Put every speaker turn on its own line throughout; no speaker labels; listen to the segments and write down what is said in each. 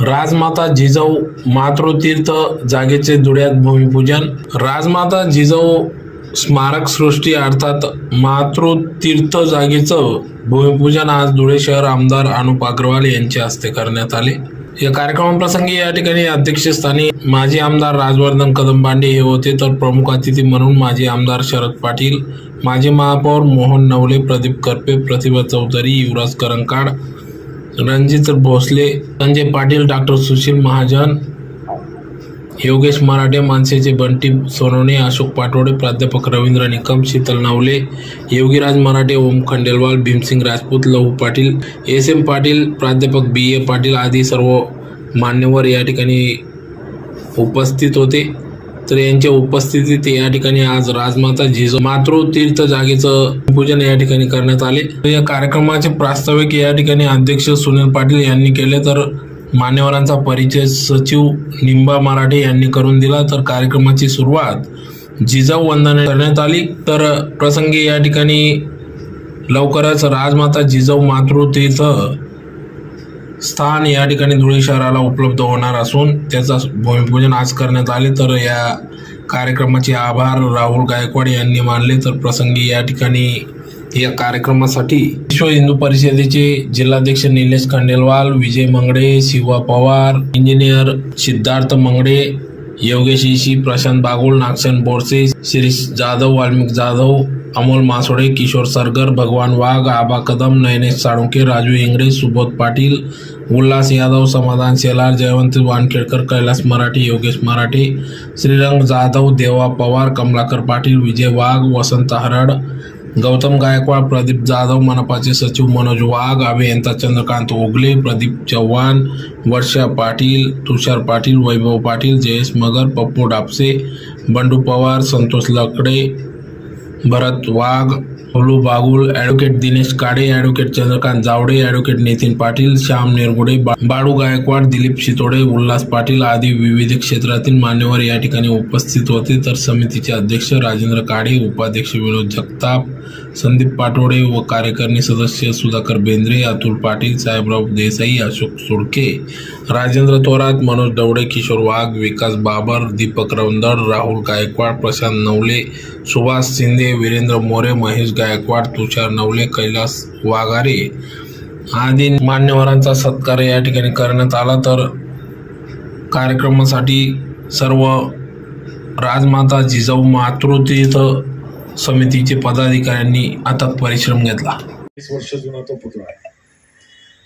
राजमाता जिजाऊ मातृतीर्थ जागेचे धुळ्यात भूमिपूजन. राजमाता जिजाऊ स्मारक सृष्टी अर्थात मातृतीर्थ जागेचं भूमिपूजन आज धुळे शहर आमदार अनुप अग्रवाल यांच्या हस्ते करण्यात आले. या कार्यक्रमाप्रसंगी या ठिकाणी अध्यक्षस्थानी माजी आमदार राजवर्धन कदमबांडे हे होते. तर प्रमुख अतिथी म्हणून माजी आमदार शरद पाटील माजी महापौर मोहन नवले प्रदीप करपे प्रतिभा चौधरी युवराज करंकाड रणजित भोसले संजय पाटील डॉक्टर सुशील महाजन योगेश मराठे माणसेचे बंटी सोनवणे अशोक पाटोडे प्राध्यापक रवींद्र निकम शीतल नावले योगीराज मराठे ओम खंडेलवाल भीमसिंग राजपूत लहू पाटील एस एम पाटील प्राध्यापक बी ए पाटील आदी सर्व मान्यवर या ठिकाणी उपस्थित होते. तर यांच्या उपस्थितीत या ठिकाणी आज राजमाता जिज मातृ तीर्थ जागेचं पूजन या ठिकाणी करण्यात आले. तर या कार्यक्रमाचे प्रास्ताविक या ठिकाणी अध्यक्ष सुनील पाटील यांनी केले तर मान्यवरांचा परिचय सचिव निंबा मराठे यांनी करून दिला. तर कार्यक्रमाची सुरुवात जिजाऊ वंदने करण्यात आली. तर प्रसंगी या ठिकाणी लवकरच राजमाता जिजाऊ मातृतीर्थ स्थान या ठिकाणी धुळे शहराला उपलब्ध होणार असून त्याचा भूमिपूजन आज करण्यात आले. तर या कार्यक्रमाचे आभार राहुल गायकवाड यांनी मानले. तर प्रसंगी या ठिकाणी या कार्यक्रमासाठी विश्व हिंदू परिषदेचे जिल्हाध्यक्ष निलेश खंडेलवाल विजय मंगडे शिवा पवार इंजिनियर सिद्धार्थ मंगडे योगेश इशी प्रशांत बागुल नागसेन बोरसे शिरीष जाधव वाल्मिक जाधव अमोल मासोडे किशोर सरगर भगवान वाघ आबा कदम नयनेश साळुंके राजू इंगळे सुबोध पाटील उल्हास यादव समाधान शेलार जयवंत वानखेडकर कैलास मराठे योगेश मराठे श्रीरंग जाधव देवा पवार कमलाकर पाटील विजय वाघ वसंत हरड गौतम गायकवाड प्रदीप जाधव मनपाचे सचिव मनोज वाघ अभियंता Chandrakant Ogale Pradeep Chavan Varsha Patil Tushar Patil Vaibhav Patil Jayesh Magar Pappu Dapse Bandu Pawar Santosh Lakde Bharat Wagh Hulu Bagul advocate Dinesh Kade advocate Chandrakant Jawade advocate Nitin Patil Shyam Nirgude Balu Gaikwad Dilip Shitode Ulhas Patil आदी विविध क्षेत्रातील मान्यवर या ठिकाणी उपस्थित होते. तर समितीचे अध्यक्ष राजेंद्र काडे उपाध्यक्ष विनोद जगताप संदीप पाटोडे व कार्यकारिणी सदस्य सुधाकर बेंद्रे अतुल पाटील साहेबराव देसाई अशोक सुडके राजेंद्र थोरात मनोज डवडे किशोर वाघ विकास बाबर दीपक रवंदर राहुल गायकवाड प्रशांत नवले सुभाष शिंदे वीरेंद्र मोरे महेश गायकवाड तुषार नवले कैलास वाघारे आदी मान्यवरांचा सत्कार या ठिकाणी करण्यात आला. तर कार्यक्रमासाठी सर्व राजमाता जिजाऊ मातृतीर्थ समितीचे पदाधिकाऱ्यांनी आता परिश्रम घेतला.
वीस वर्ष जुना तो पुतळा आहे.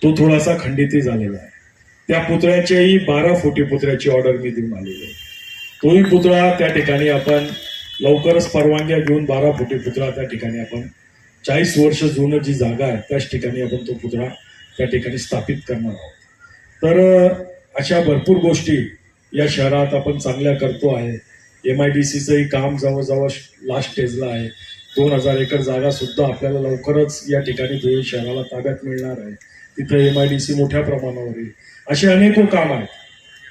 तो थोडासा खंडितही झालेला आहे. त्या पुतळ्याच्याही बारा फुटी पुतळ्याची ऑर्डर मी देऊन आलेली आहे. तोही पुतळा त्या ठिकाणी आपण लवकरच परवानग्या घेऊन बारा फुटी पुतळा त्या ठिकाणी आपण चाळीस वर्ष जुनं जी जागा आहे त्याच ठिकाणी आपण तो पुतळा त्या ठिकाणी स्थापित करणार आहोत. तर अशा भरपूर गोष्टी या शहरात आपण चांगल्या करतो आहे. एम आय डी सीचंही काम जवळजवळ लास्ट स्टेजला आहे. दोन हजार एकर जागा सुद्धा आपल्याला लवकरच या ठिकाणी धुळे शहराला ताब्यात मिळणार आहे. तिथं एम आय डी सी मोठ्या प्रमाणावर येईल असे अनेको काम आहेत.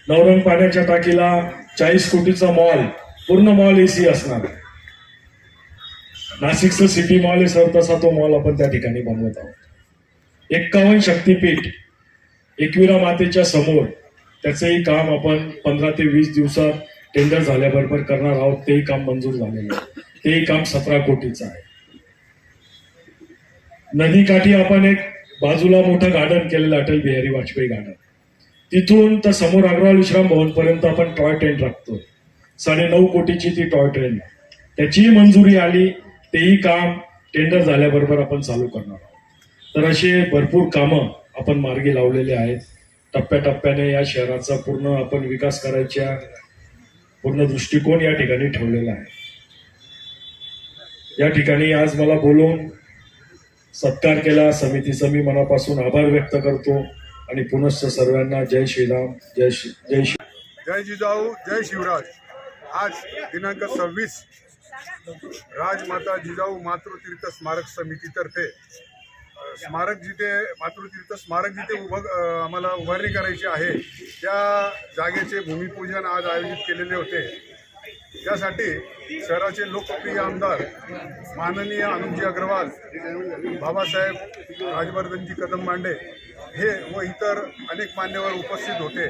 नवरंग पाण्याच्या टाकीला चाळीस कोटीचा मॉल पूर्ण मॉल ए सी असणार आहे. नाशिकचं सिटी मॉल आहे सर तसा तो मॉल आपण त्या ठिकाणी बनवत आहोत. एक्कावन्न शक्तीपीठ एकविरा मातेच्या समोर त्याचंही काम आपण पंधरा ते वीस दिवसात टेंडर झाल्याबरोबर करणार आहोत तेही काम मंजूर झालेलं आहे. तेही काम सतरा कोटीचं आहे. नदीकाठी आपण एक बाजूला मोठं गार्डन केलेलं अटल बिहारी वाजपेयी गार्डन. तिथून तर समोर अग्रवाल विश्राम भवन पर्यंत आपण टॉय ट्रेन राखतो साडे नऊ कोटीची ती टॉय ट्रेन त्याचीही मंजुरी आली तेही काम टेंडर झाल्याबरोबर आपण चालू करणार आहोत. तर असे भरपूर कामं आपण मार्गी लावलेले आहेत. टप्प्याटप्प्याने या शहराचा पूर्ण आपण विकास करायच्या पूर्ण दृष्टिकोन या ठिकाणी ठेवलेला आहे. या ठिकाणी आज मला बोलून सत्कार केला. समितीचा मी मनापासून आभार व्यक्त करतो आणि पुनश्च सर्वांना जय श्रीराम जय श्री जय श्री
जय जिजाऊ जय शिवराज. आज दिनांक सव्वीस राजमाता जिजाऊ मातृतीर्थ स्मारक समितीतर्फे स्मारक जिथे मातृतीर्थ स्मारक जिथे उभं आम्हाला उभारणी करायची आहे त्या जागेचे भूमिपूजन आज आयोजित केलेले होते. त्यासाठी शहराचे लोकप्रिय आमदार माननीय अनुजी अग्रवाल बाबासाहेब राजवर्धनजी कदम मांडे हे व इतर अनेक मान्यवर उपस्थित होते.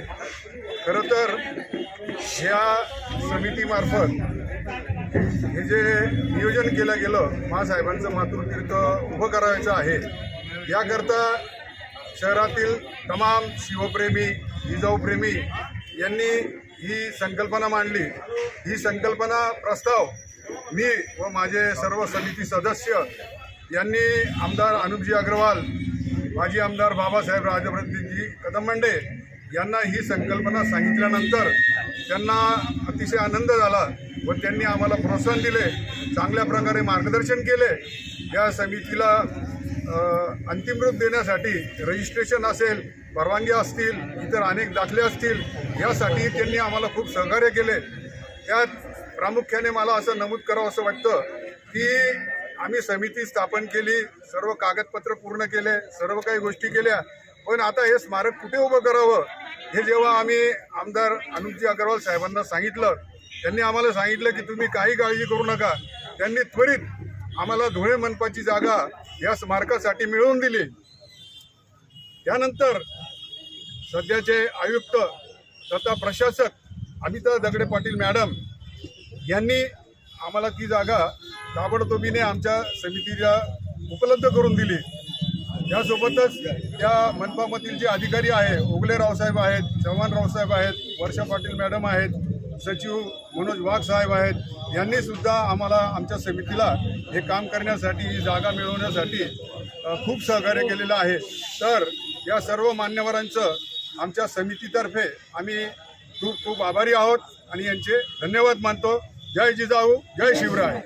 खरं तर ह्या समितीमार्फत हे जे नियोजन केलं गेलं महासाहेबांचं मातृतीर्थ उभं करायचं आहे याकरता शहरातील तमाम शिवप्रेमी जिजाऊप्रेमी यांनी ही संकल्पना मांडली. ही संकल्पना प्रस्ताव मी व माझे सर्व समिती सदस्य यांनी आमदार अनुपजी अग्रवाल माजी आमदार बाबासाहेब राजप्रतिनिधी कदमबंडे यांना ही संकल्पना सांगितल्यानंतर त्यांना अतिशय आनंद झाला व त्यांनी आम्हाला प्रोत्साहन दिले चांगल्या प्रकारे मार्गदर्शन केले. या समितीला अंतिम रूप देण्यासाठी रजिस्ट्रेशन असेल परवानगी असतील इतर अनेक दाखले असतील यासाठी त्यांनी आम्हाला खूप सहकार्य केले. त्यात प्रामुख्याने मला असं नमूद करावं असं वाटतं की आम्ही समिती स्थापन केली सर्व कागदपत्र पूर्ण केले सर्व काही गोष्टी केल्या. पण आता हे स्मारक कुठे उभं करावं? हे जेव्हा आम्ही आमदार अनुपजी अग्रवाल साहेबांना सांगितलं त्यांनी आम्हाला सांगितलं की तुम्ही काही काळजी करू नका. त्यांनी त्वरित आम्हाला धुळे मनपाची जागा या स्मारकासाठी मिळवून दिली. त्यानंतर सध्याचे आयुक्त तथा प्रशासक अमिता दगडे पाटील मॅडम यांनी आम्हाला ती जागा ताबडतोबीने आमच्या समितीला उपलब्ध करून दिली. यासोबतच त्या मनपामधील जे अधिकारी आहे ओगले रावसाहेब आहेत चव्हाण रावसाहेब आहेत वर्षा पाटील मॅडम आहेत सचिव मनोज वाघ साहेब आहेत. यांनी सुद्धा आम्हाला आमच्या समितीला हे काम करण्यासाठी ही जागा मिळवण्यासाठी खूप सहकार्य केलेलं आहे. तर या सर्व मान्यवरांचं आमच्या समितीतर्फे आम्ही खूप खूप आभारी आहोत आणि यांचे धन्यवाद मानतो. जय जिजाऊ जय शिवराय.